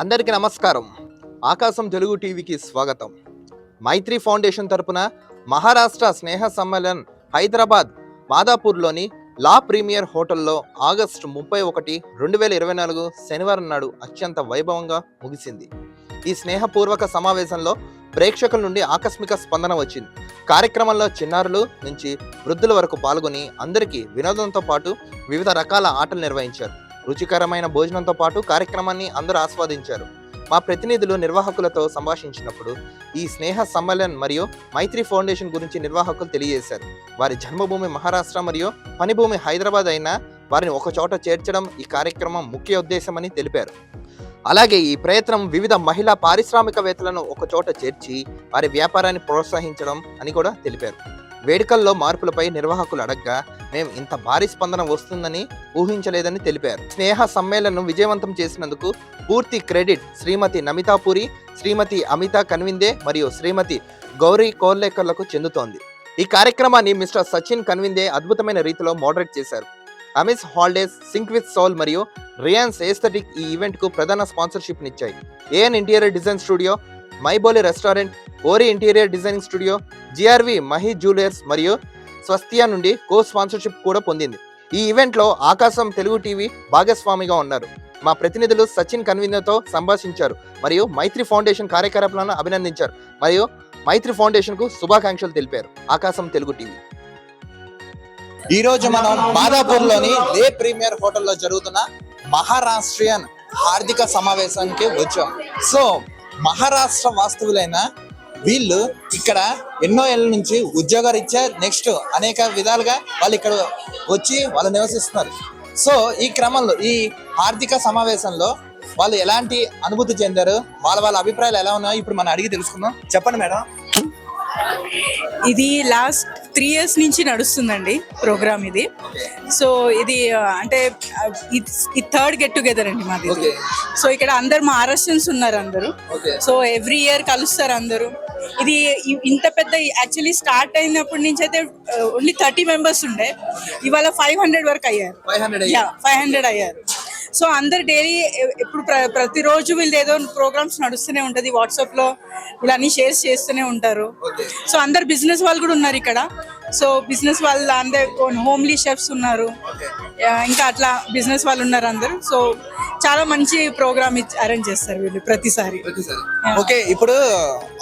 అందరికీ నమస్కారం. ఆకాశం తెలుగు టీవీకి స్వాగతం. మైత్రి ఫౌండేషన్ తరపున మహారాష్ట్ర స్నేహ సమ్మేళన్ హైదరాబాద్ మాదాపూర్లోని లా ప్రీమియర్ హోటల్లో ఆగస్టు ముప్పై ఒకటి రెండు వేల ఇరవై నాలుగు శనివారం నాడు అత్యంత వైభవంగా ముగిసింది. ఈ స్నేహపూర్వక సమావేశంలో ప్రేక్షకుల నుండి ఆకస్మిక స్పందన వచ్చింది. కార్యక్రమంలో చిన్నారులు నుంచి వృద్ధుల వరకు పాల్గొని అందరికీ వినోదంతో పాటు వివిధ రకాల ఆటలు నిర్వహించారు. రుచికరమైన భోజనంతో పాటు కార్యక్రమాన్ని అందరూ ఆస్వాదించారు. మా ప్రతినిధులు నిర్వాహకులతో సంభాషించినప్పుడు ఈ స్నేహ సమ్మేళన్ మరియు మైత్రి ఫౌండేషన్ గురించి నిర్వాహకులు తెలియజేశారు. వారి జన్మభూమి మహారాష్ట్ర మరియు పనిభూమి హైదరాబాద్ అయినా వారిని ఒకచోట చేర్చడం ఈ కార్యక్రమం ముఖ్య ఉద్దేశమని తెలిపారు. అలాగే ఈ ప్రయత్నం వివిధ మహిళా పారిశ్రామికవేత్తలను ఒకచోట చేర్చి వారి వ్యాపారాన్ని ప్రోత్సహించడం అని కూడా తెలిపారు. వేడుకల్లో మార్పులపై నిర్వాహకులు అడగ్గా మేము ఇంత భారీ స్పందన వస్తుందని ఊహించలేదని తెలిపారు. స్నేహ సమ్మేళనం విజయవంతం చేసినందుకు పూర్తి క్రెడిట్ శ్రీమతి నమితాపురి శ్రీమతి అమిత కన్విందే మరియు శ్రీమతి గౌరీ కోర్లేకర్లకు చెందుతోంది. ఈ కార్యక్రమాన్ని మిస్టర్ సచిన్ కన్విందే అద్భుతమైన రీతిలో మోడరేట్ చేశారు. అమిస్ హాలిడేస్ సింక్ విత్ సోల్ మరియు రియాన్స్ ఏస్థెటిక్ ఈ ఈవెంట్కు ప్రధాన స్పాన్సర్షిప్ నిచ్చాయి ఏఎన్ ఇంటీరియర్ డిజైన్ స్టూడియో మైబోలి రెస్టారెంట్ ఓరి interior designing studio GRV Mahi jewellers మరియు స్వస్తియా నుండి కో స్పాన్సర్షిప్ కూడా పొందింది. ఈ ఈవెంట్లో ఆకాశం తెలుగు టీవీ భాగస్వామిగా ఉన్నారు. మా ప్రతినిధులు సచిన్ కన్వీనర్తో సంభాషించారు మరియు మైత్రి ఫౌండేషన్ కార్యకలాపాలను అభినందించారు మరియు మైత్రి ఫౌండేషన్కు శుభాకాంక్షలు తెలిపారు. ఆకాశం తెలుగు టీవీ. ఈ రోజు మనం మాదాపూర్లోని లే ప్రీమియర్ హోటల్లో జరుగుతున్న మహారాష్ట్రియన్ ఆర్థిక సమావేశానికి వచ్చాం. సో మహారాష్ట్ర వాస్తువులైన వీళ్ళు ఇక్కడ ఎన్నో ఏళ్ళ నుంచి ఉద్యోగరీత్యా నెక్స్ట్ అనేక విధాలుగా వాళ్ళు ఇక్కడ వచ్చి వాళ్ళు నివసిస్తున్నారు. సో ఈ క్రమంలో ఈ ఆర్థిక సమావేశంలో వాళ్ళు ఎలాంటి అనుభూతి చెందారు? వాళ్ళ వాళ్ళ అభిప్రాయాలు ఎలా ఉన్నాయో ఇప్పుడు మనం అడిగి తెలుసుకుందాం. చెప్పండి మేడం. ఇది లాస్ట్ త్రీ ఇయర్స్ నుంచి నడుస్తుందండి ప్రోగ్రామ్ ఇది. సో ఇది అంటే ఇది- థర్డ్ గెట్ టుగెదర్ అండి మాది. సో ఇక్కడ అందరు మహారాష్ట్రన్స్ ఉన్నారు అందరూ. సో ఎవ్రీ ఇయర్ కలుస్తారు అందరూ. ఇది ఇంత పెద్ద యాక్చువల్లీ స్టార్ట్ అయినప్పటి నుంచి అయితే ఓన్లీ థర్టీ మెంబర్స్ ఉండే. ఇవాళ ఫైవ్ హండ్రెడ్ వరకు అయ్యారు. ఫైవ్ హండ్రెడ్ అయ్యారు. సో అందరు డైలీ ఇప్పుడు ప్ర- ప్రతిరోజు వీళ్ళు ఏదో ప్రోగ్రామ్స్ నడుస్తూనే ఉంటుంది. వాట్సాప్లో వీళ్ళు అన్ని షేర్స్ చేస్తూనే ఉంటారు. సో అందరు బిజినెస్ వాళ్ళు కూడా ఉన్నారు ఇక్కడ. సో బిజినెస్ వాళ్ళు అందరు హోమ్లీ షెఫ్స్ ఉన్నారు. ఇంకా అట్లా బిజినెస్ వాళ్ళు ఉన్నారు అందరు. సో చాలా మంచి ప్రోగ్రామ్ అరేంజ్ చేస్తారు వీళ్ళు ప్రతిసారి. ఓకే ఇప్పుడు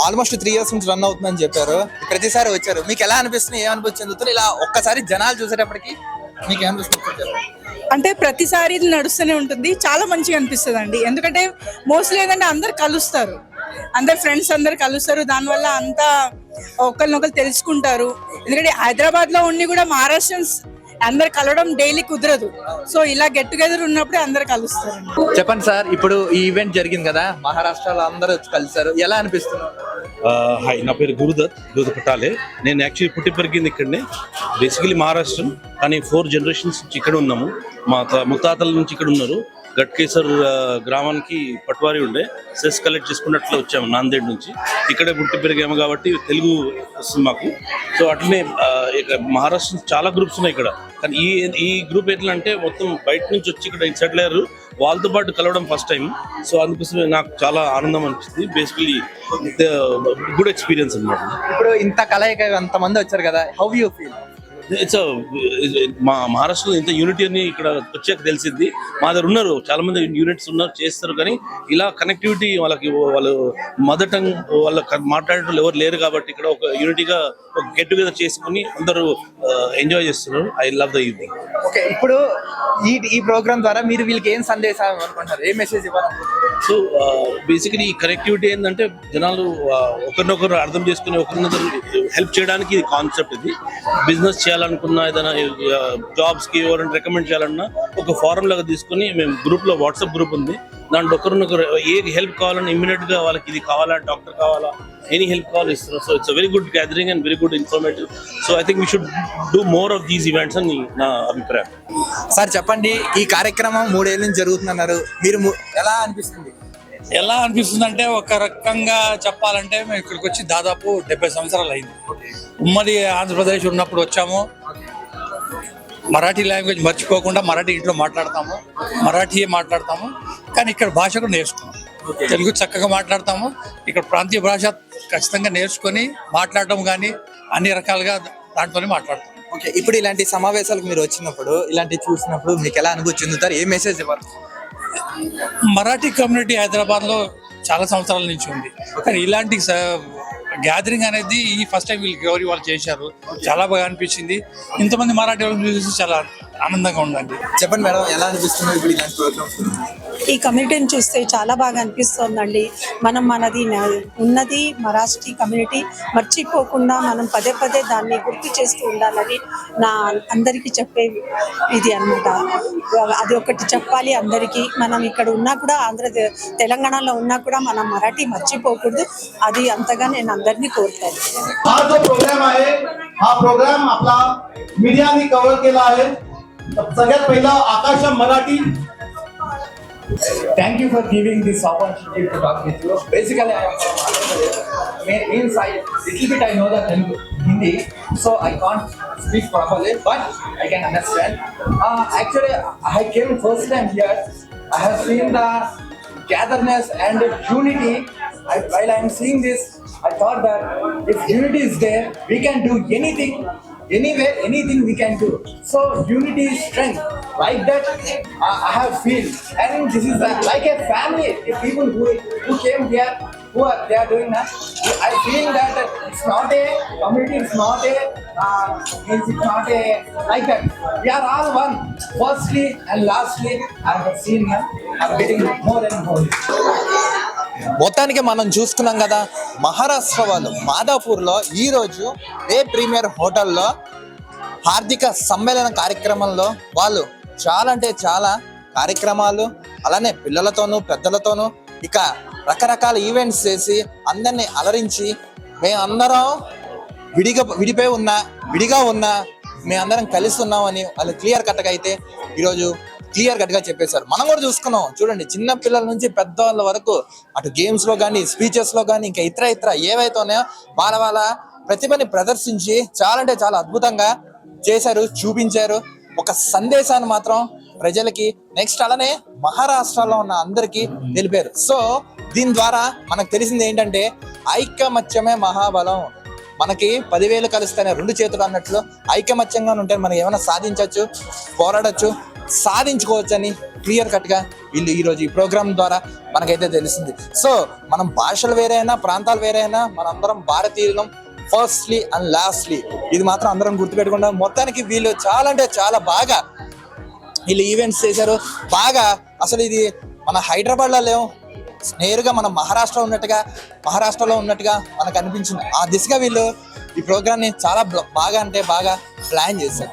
ఆల్మోస్ట్ త్రీ ఇయర్స్ నుంచి రన్ అవుతుందని చెప్పారు. ప్రతిసారి వచ్చారు. మీకు ఎలా అనిపిస్తుంది? ఏ అనుభూతి చెందుతుంది ఇలా ఒక్కసారి జనాలు చూసేటప్పటికి మీకు ఏమనిపిస్తుంది. అంటే ప్రతిసారి ఇది నడుస్తూనే ఉంటుంది. చాలా మంచిగా అనిపిస్తుంది అండి ఎందుకంటే మోస్ట్లీ ఏంటంటే అందరు కలుస్తారు. అందరు ఫ్రెండ్స్ అందరు కలుస్తారు. దానివల్ల అంతా ఒకరినొకరు తెలుసుకుంటారు. ఎందుకంటే హైదరాబాద్లో ఉండి కూడా మహారాష్ట్రన్స్ అందరు కలవడం డైలీ కుదరదు. సో ఇలా గెట్ టుగెదర్ ఉన్నప్పుడే అందరు కలుస్తారు చెప్పండి సార్ ఇప్పుడు ఈ ఈవెంట్ జరిగింది కదా మహారాష్ట్రలో అందరూ కలిసారు. ఎలా అనిపిస్తుంది? హాయ్ నా పేరు గురుదత్ గురుదత్ పటాలే. నేను యాక్చువల్లీ పుట్టి పెరిగింది ఇక్కడనే. బేసికలీ మహారాష్ట్ర కానీ ఫోర్ జనరేషన్స్ నుంచి ఇక్కడ ఉన్నాము. మా ముత్తాతల నుంచి ఇక్కడ ఉన్నారు. గట్కేసర్ గ్రామానికి పట్వారి ఉండే. సెస్ కలెక్ట్ చేసుకున్నట్లు వచ్చాము నాందేడ్ నుంచి. ఇక్కడే పుట్టి పెరిగాము కాబట్టి తెలుగు వస్తుంది మాకు. సో అట్లనే మహారాష్ట్ర చాలా గ్రూప్స్ ఉన్నాయి ఇక్కడ. కానీ ఈ ఈ గ్రూప్ ఎట్లా అంటే మొత్తం బయట నుంచి వచ్చి ఇక్కడ సెటిల్ అయ్యారు. వాళ్ళతో పాటు కలవడం ఫస్ట్ టైం సో అందుకోసమే నాకు చాలా ఆనందం అనిపిస్తుంది. బేసికలీ గుడ్ ఎక్స్పీరియన్స్ అనమాట ఇప్పుడు ఇంత కలయిక అంతమంది వచ్చారు కదా హౌ యూ ఫీల్ ఇట్స్ మా మహారాష్ట్రలో ఇంత యూనిటీ అని ఇక్కడ వచ్చాక తెలిసింది. మా దగ్గర ఉన్నారు చాలా మంది యూనిట్స్ ఉన్నారు చేస్తారు కానీ ఇలా కనెక్టివిటీ వాళ్ళకి వాళ్ళు మదర్ టంగ్ వాళ్ళ మాట్లాడేటోళ్ళు ఎవరు లేరు కాబట్టి ఇక్కడ ఒక యూనిటీగా ఒక గెట్ టుగెదర్ చేసుకుని అందరూ ఎంజాయ్ చేస్తున్నారు. I love the evening okay ఇప్పుడు ఈ ఈ ప్రోగ్రామ్ ద్వారా మీరు వీళ్ళకి ఏం సందేశం అనుకుంటారు ఏ మెసేజ్ ఇవ్వాలనుకుంటున్నారు? సో బేసికలీ uh, ఈ కనెక్టివిటీ ఏంటంటే జనాలు uh, ఒకరినొకరు అర్థం చేసుకుని ఒకరినొకరు హెల్ప్ చేయడానికి ఇది కాన్సెప్ట్ ఇది. బిజినెస్ చేయాలనుకున్నా ఏదైనా uh, జాబ్స్కి ఎవరైనా రికమెండ్ చేయాలన్నా ఒక ఫారం లాగా తీసుకుని మేము గ్రూప్లో వాట్సాప్ గ్రూప్ ఉంది. దాంట్లో ఒకరినొకరు ఏ హెల్ప్ కావాలన్నా ఇమీడియట్గా వాళ్ళకి ఇది కావాలా డాక్టర్ కావాలా ఎనీ హెల్ప్ కావాలి ఇస్తున్నారు. So it's very good gathering and very good informative so I think we should do more of these events అని నా అభిప్రాయం. సార్ చెప్పండి ఈ కార్యక్రమం మూడేళ్ళ నుంచి జరుగుతుందన్నారు. మీరు ఎలా అనిపిస్తుంది? ఎలా అనిపిస్తుంది అంటే ఒక రకంగా చెప్పాలంటే మేము ఇక్కడికి వచ్చి దాదాపు డెబ్బై సంవత్సరాలు అయింది. ఉమ్మడి ఆంధ్రప్రదేశ్ ఉన్నప్పుడు వచ్చాము. మరాఠీ లాంగ్వేజ్ మర్చిపోకుండా మరాఠీ ఇంట్లో మాట్లాడతాము మరాఠీయే మాట్లాడతాము కానీ ఇక్కడ భాష కూడా నేర్చుకున్నాం. తెలుగు చక్కగా మాట్లాడతాము ఇక్కడ ప్రాంతీయ భాష ఖచ్చితంగా నేర్చుకొని మాట్లాడటం కానీ అన్ని రకాలుగా దాంట్లోనే మాట్లాడతాం. ఓకే ఇప్పుడు ఇలాంటి సమావేశాలకు మీరు వచ్చినప్పుడు ఇలాంటి చూసినప్పుడు మీకు ఎలా అనుభూతి చెందుతారు? ఏ మెసేజ్ ఇవ్వాలి? మరాఠీ కమ్యూనిటీ హైదరాబాద్లో చాలా సంవత్సరాల నుంచి ఉంది. కానీ ఇలాంటి గ్యాదరింగ్ అనేది ఈ ఫస్ట్ టైం వీళ్ళు గౌరీ వాళ్ళు చేశారు. చాలా బాగా అనిపించింది. ఇంతమంది మరాఠీ వాళ్ళని చూసి చాలా ఆనందంగా ఉందండి. చెప్పండి మేడం ఎలా అనిపిస్తుంది ఇప్పుడు ఇలాంటి ప్రోగ్రామ్స్ ఈ కమ్యూనిటీని చూస్తే చాలా బాగా అనిపిస్తోందండి మనం మనది న- ఉన్నది మరాఠీ కమ్యూనిటీ మర్చిపోకుండా మనం పదే పదే దాన్ని గుర్తు చేస్తూ ఉండాలని నా అందరికీ చెప్పే ఇది అన్నమాట అది ఒకటి చెప్పాలి అందరికీ మనం ఇక్కడ ఉన్నా కూడా ఆంధ్ర తెలంగాణలో ఉన్నా కూడా మనం మరాఠీ మర్చిపోకూడదు అది అంతగా నేను అందరినీ కోరుతాను हा जो प्रोग्राम आहे हा प्रोग्राम आपला मीडियाने कव्हर केला आहे सगळ्यात पहिला आकाश Marathi Thank you for giving this opportunity to talk with you. Basically, I means I little bit I know Telugu, Hindi, so I can't speak properly, but I can understand. Uh, actually, I came first time here. I have seen the gatherness and unity. I, while I am seeing this, I thought that if unity is there, we can do anything anywhere, anything we can do. So unity is strength. Like that, uh, I have feel, and this is a, like a family. The people who who came here, who are they are doing that. I feel that it's not a community. It's not a. Uh, it's not a like that. We are all one. Firstly and lastly, I have seen. here. I'm getting more and more. మొత్తానికి మనం చూసుకున్నాం కదా మహారాష్ట్ర వాళ్ళు మాదాపూర్ ఈరోజు a premier హోటల్లో హార్దిక సమ్మేళన కార్యక్రమంలో వాళ్ళు చాలా అంటే చాలా కార్యక్రమాలు అలానే పిల్లలతోనూ పెద్దలతోనూ ఇక రకరకాల ఈవెంట్స్ చేసి అందరినీ అలరించి మేమందరం విడిగా విడిపోయి ఉన్నా విడిగా ఉన్నా మేమందరం కలిసి ఉన్నామని వాళ్ళు క్లియర్ కట్గా అయితే ఈరోజు క్లియర్ కట్గా చెప్పేశారు. మనం కూడా చూసుకున్నాం. చూడండి చిన్న పిల్లల నుంచి పెద్దవాళ్ళ వరకు అటు గేమ్స్లో కానీ స్పీచెస్లో కానీ ఇంకా ఇతర ఇతర ఏవైతే ఉన్నాయో వాళ్ళ వాళ్ళ ప్రతిభని ప్రదర్శించి చాలా అంటే చాలా అద్భుతంగా చేశారు చూపించారు. ఒక సందేశాన్ని మాత్రం ప్రజలకి నెక్స్ట్ అలానే మహారాష్ట్రలో ఉన్న అందరికీ తెలిపారు. సో దీని ద్వారా మనకు తెలిసింది ఏంటంటే ఐకమత్యమే మహాబలం. మనకి పదివేలు కలిస్తేనే రెండు చేతులు అన్నట్లు ఐకమత్యంగా ఉంటే మనం ఏమైనా సాధించవచ్చు పోరాడొచ్చు సాధించుకోవచ్చు అని క్లియర్ కట్గా వీళ్ళు ఈరోజు ఈ ప్రోగ్రామ్ ద్వారా మనకైతే తెలిసింది. సో మనం భాషలు వేరైనా ప్రాంతాలు వేరైనా మనందరం భారతీయులం ఫస్ట్లీ అండ్ లాస్ట్లీ ఇది మాత్రం అందరం గుర్తుపెట్టుకుంటాం. మొత్తానికి వీళ్ళు చాలా అంటే చాలా బాగా వీళ్ళు ఈవెంట్స్ చేశారు. బాగా అసలు ఇది మన హైదరాబాద్లో లేవు. నేరుగా మన మహారాష్ట్ర ఉన్నట్టుగా మహారాష్ట్రలో ఉన్నట్టుగా మనకు అనిపించింది. ఆ దిశగా వీళ్ళు ఈ ప్రోగ్రామ్ని చాలా బాగా అంటే బాగా ప్లాన్ చేశారు.